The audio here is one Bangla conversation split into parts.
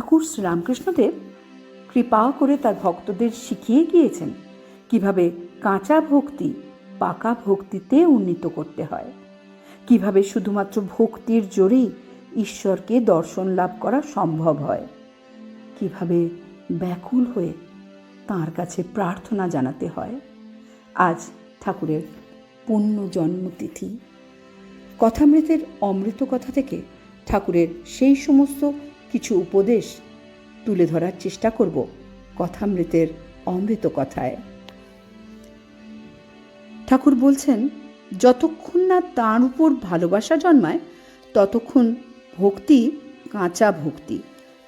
ঠাকুর শ্রীরামকৃষ্ণদেব কৃপা করে তার ভক্তদের শিখিয়ে গিয়েছেন কীভাবে কাঁচা ভক্তি পাকা ভক্তিতে উন্নীত করতে হয়। কীভাবে শুধুমাত্র ভক্তির জোরেই ঈশ্বরকে দর্শন লাভ করা সম্ভব হয়। কীভাবে ব্যাকুল হয়ে তাঁর কাছে প্রার্থনা জানাতে হয়। আজ ঠাকুরের পুণ্য জন্মতিথি কথামৃতের অমৃত কথা থেকে ঠাকুরের সেই সমস্ত কিছু উপদেশ তুলে ধরার চেষ্টা করব কথামৃতের অমৃত কথায়। ঠাকুর বলছেন, যতক্ষণ না তার উপর ভালোবাসা জন্মায়, ততক্ষণ ভক্তি কাঁচা ভক্তি।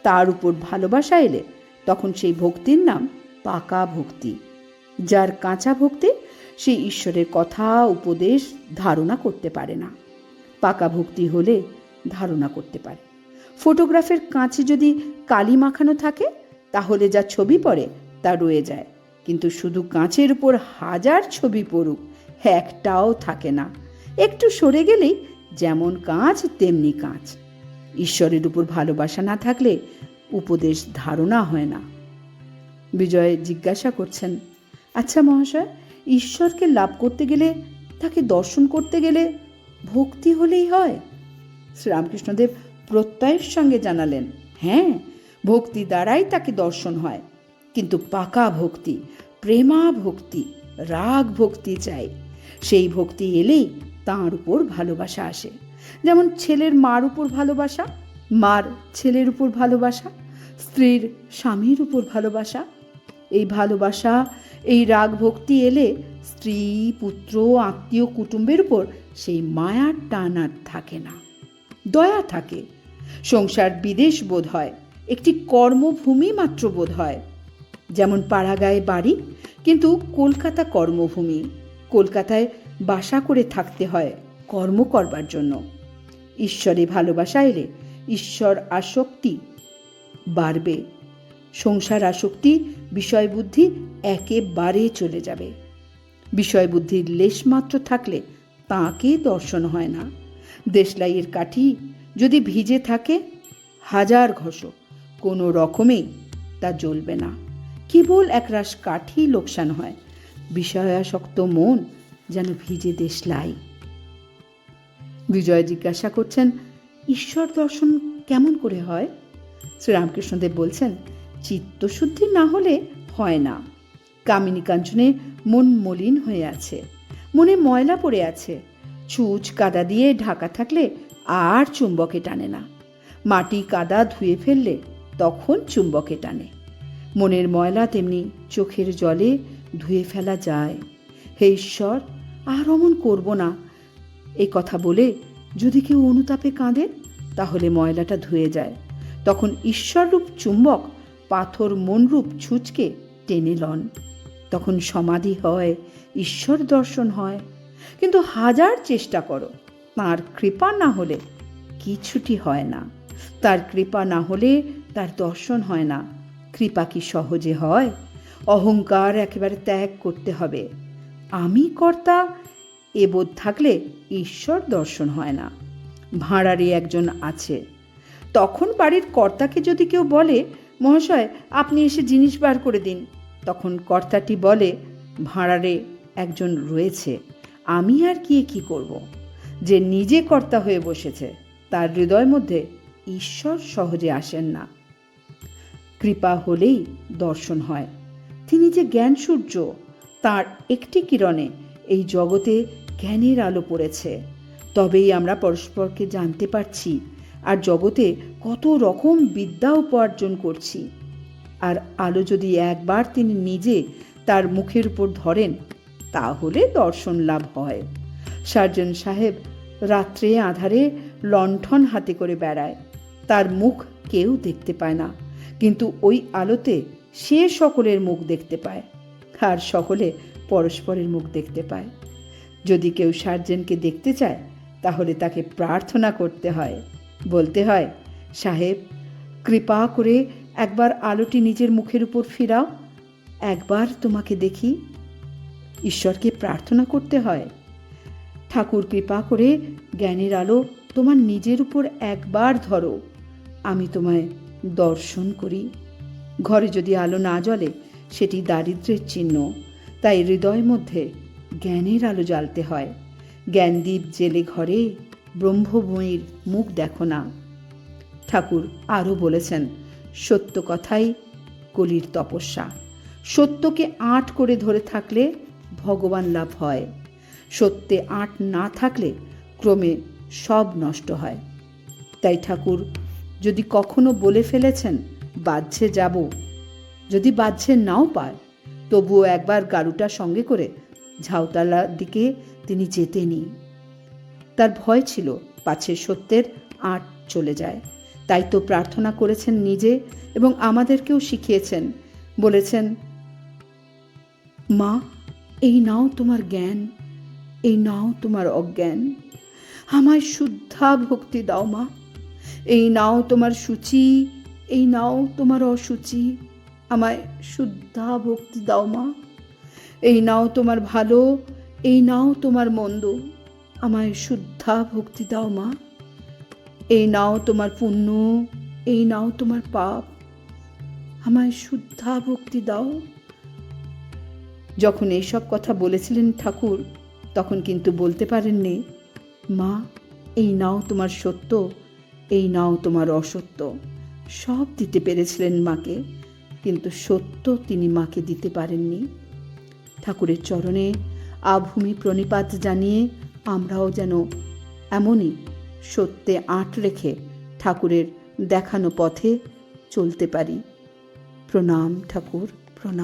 তার উপর ভালোবাসা এলে তখন সেই ভক্তির নাম পাকা ভক্তি। যার কাঁচা ভক্তি, সে ঈশ্বরের কথা, উপদেশ ধারণা করতে পারে না। পাকা ভক্তি হলে ধারণা করতে পারে। ফটোগ্রাফের কাঁচে যদি কালি মাখানো থাকে, তাহলে যা ছবি পড়ে তা রয়ে যায়। কিন্তু শুধু কাঁচের উপর হাজার ছবি পড়ুক, একটাও থাকে না। একটু সরে গেলেই যেমন কাঁচ, তেমনি কাঁচ। ঈশ্বরের উপর ভালোবাসা না থাকলে উপদেশ ধারণা হয় না। বিজয় জিজ্ঞাসা করছেন আচ্ছা মহাশয়, ঈশ্বরকে লাভ করতে গেলে, তাকে দর্শন করতে গেলে ভক্তি হলেই হয়? শ্রীরামকৃষ্ণদেব প্রত্যয়ের সঙ্গে জানালেন হ্যাঁ ভক্তি দ্বারাই তাকে দর্শন হয়। কিন্তু পাকা ভক্তি, প্রেমা ভক্তি, রাগ ভক্তি চাই। সেই ভক্তি এলেই তাঁর উপর ভালোবাসা আসে। যেমন ছেলের মার উপর ভালোবাসা, মার ছেলের উপর ভালোবাসা, স্ত্রীর স্বামীর উপর ভালোবাসা। এই ভালোবাসা, এই রাগ ভক্তি এলে স্ত্রী, পুত্র, আত্মীয়, কুটুম্বের উপর সেই মায়ার টান আর থাকে না। দয়া থাকে। সংসার বিদেশ বোধ হয়, একটি কর্মভূমি মাত্র বোধ হয়। যেমন পাড়াগায়ে বাড়ি, কিন্তু কলকাতা কর্মভূমি। কলকাতায় বাসা করে থাকতে হয়, কর্ম করবার জন্য। ঈশ্বরে ভালোবাসা এলে ঈশ্বর আসক্তি বাড়বে। সংসার আসক্তি, বিষয়বুদ্ধি একেবারে চলে যাবে। বিষয়বুদ্ধির লেশমাত্র থাকলে তাঁকে দর্শন হয় না। দেশলাইয়ের কাঠি যদি ভিজে থাকে, হাজার ঘষো কোনো রকমেই তা জ্বলবে না। কেবল একরাশ কাঠি লোকসান হয়। বিষয়াসক্ত মন যেন ভিজে দেশলাই। বিজয় জিজ্ঞাসা করছেন, ঈশ্বর দর্শন কেমন করে হয়? শ্রীরামকৃষ্ণদেব বলছেন, চিত্তশুদ্ধি না হলে হয় না। কামিনী কাঞ্চনে মন মলিন হয়ে আছে। মনে ময়লা পড়ে আছে। ছুঁচ কাদা দিয়ে ঢাকা থাকলে আর চুম্বকে টানে না। মাটি কাদা ধুয়ে ফেললে তখন চুম্বকে টানে। মনের ময়লা তেমনি চোখের জলে ধুয়ে ফেলা যায়। হে ঈশ্বর, আর অমন করব না। এই কথা বলে যদি কেউ অনুতাপে কাঁদে তাহলে ময়লাটা ধুয়ে যায়। তখন ঈশ্বররূপ চুম্বক পাথর মনরূপ ছুঁচকে টেনে লন। তখন সমাধি হয়, ঈশ্বর দর্শন হয়। কিন্তু হাজার চেষ্টা করো। তার কৃপা না হলে কিছুটি হয় না। তার কৃপা না হলে তার দর্শন হয় না। কৃপা কি সহজে হয়? অহংকার একেবারে ত্যাগ করতে হবে। আমি কর্তা, এ বোধ থাকলে ঈশ্বর দর্শন হয় না। ভাঁড়ারে একজন আছে। তখন বাড়ির কর্তাকে যদি কেউ বলে, মহাশয়, আপনি এসে জিনিস বার করে দিন। তখন কর্তাটি বলে, ভাঁড়ারে একজন রয়েছে। আমি আর কি কি করব। যে নিজে কর্তা হয়ে বসেছে, তার হৃদয় মধ্যে ঈশ্বর সহজে আসেন না। কৃপা হলেই দর্শন হয়। তিনি যে জ্ঞান সূর্য, তার একটি কিরণে এই জগতে জ্ঞানের আলো পড়েছে। তবেই আমরা পরস্পরকে জানতে পারছি আর জগতে কত রকম বিদ্যা উপার্জন করছি। আর আলো যদি একবার তিনি নিজে তার মুখের উপর ধরেন তাহলে দর্শন লাভ হয়। সার্জন সাহেব রাত্রে আধারে লণ্ঠন হাতে করে বেড়ায়। তার মুখ কেউ দেখতে পায় না, কিন্তু ওই আলোতে সে সকলের মুখ দেখতে পায় আর সকলে পরস্পরের মুখ দেখতে পায়। যদি কেউ সার্জেনকে দেখতে চায়, তাহলে তাকে প্রার্থনা করতে হয়। বলতে হয়, সাহেব, কৃপা করে একবার আলোটি নিজের মুখের উপর ফিরাও, একবার তোমাকে দেখি। ঈশ্বরকে প্রার্থনা করতে হয়। ঠাকুর কৃপা করে জ্ঞানের আলো তোমার নিজের উপর একবার ধরো। আমি তোমায় দর্শন করি। ঘরে যদি আলো না জ্বলে, সেটি দারিদ্র্যের চিহ্ন। তাই হৃদয় মধ্যে জ্ঞানের আলো জ্বালতে হয়। জ্ঞানদীপ জেলে ঘরে, ব্রহ্মময়ীর মুখ দেখো না। ঠাকুর আরও বলেছেন, সত্য কথাই কলির তপস্যা। সত্যকে আট করে ধরে থাকলে ভগবান লাভ হয়। সত্যে আট না থাকলে ক্রমে সব নষ্ট হয়। তাই ঠাকুর, যদি কখনো বলে ফেলেছেন বাহ্যে যাব। যদি বাহ্যে নাও পায় তবুও একবার গাড়ুটা সঙ্গে করে ঝাউতলার দিকে তিনি যেতেনি তার ভয় ছিল, পাছে সত্যের আট চলে যায়। তাই তো প্রার্থনা করেছেন নিজে এবং আমাদেরকেও শিখিয়েছেন। বলেছেন, মা এই নাও তোমার জ্ঞান, এই নাও তোমার অজ্ঞান। আমায় শুদ্ধা ভক্তি দাও মা, এই নাও তোমার সূচি, এই নাও তোমার অসুচি। আমায় শুদ্ধা ভক্তি দাও মা, এই নাও তোমার ভালো, এই নাও তোমার মন্দ। আমায় শুদ্ধা ভক্তি দাও মা, এই নাও তোমার পুণ্য, এই নাও তোমার পাপ। আমায় শুদ্ধা ভক্তি দাও। যখন এইসব কথা বলেছিলেন ঠাকুর, তখন কিন্তু বলতে পারেননি, মা, এই নাও তোমার সত্য, এই নাও তোমার অসত্য। সব দিতে পেরেছিলেন মাকে, কিন্তু সত্য তিনি মাকে দিতে পারেননি। ঠাকুরের চরণে আভূমি প্রণিপাত জানিয়ে আমরাও যেন এমনই সত্যে আঁট রেখে ঠাকুরের দেখানো পথে চলতে পারি। প্রণাম ঠাকুর, প্রণাম।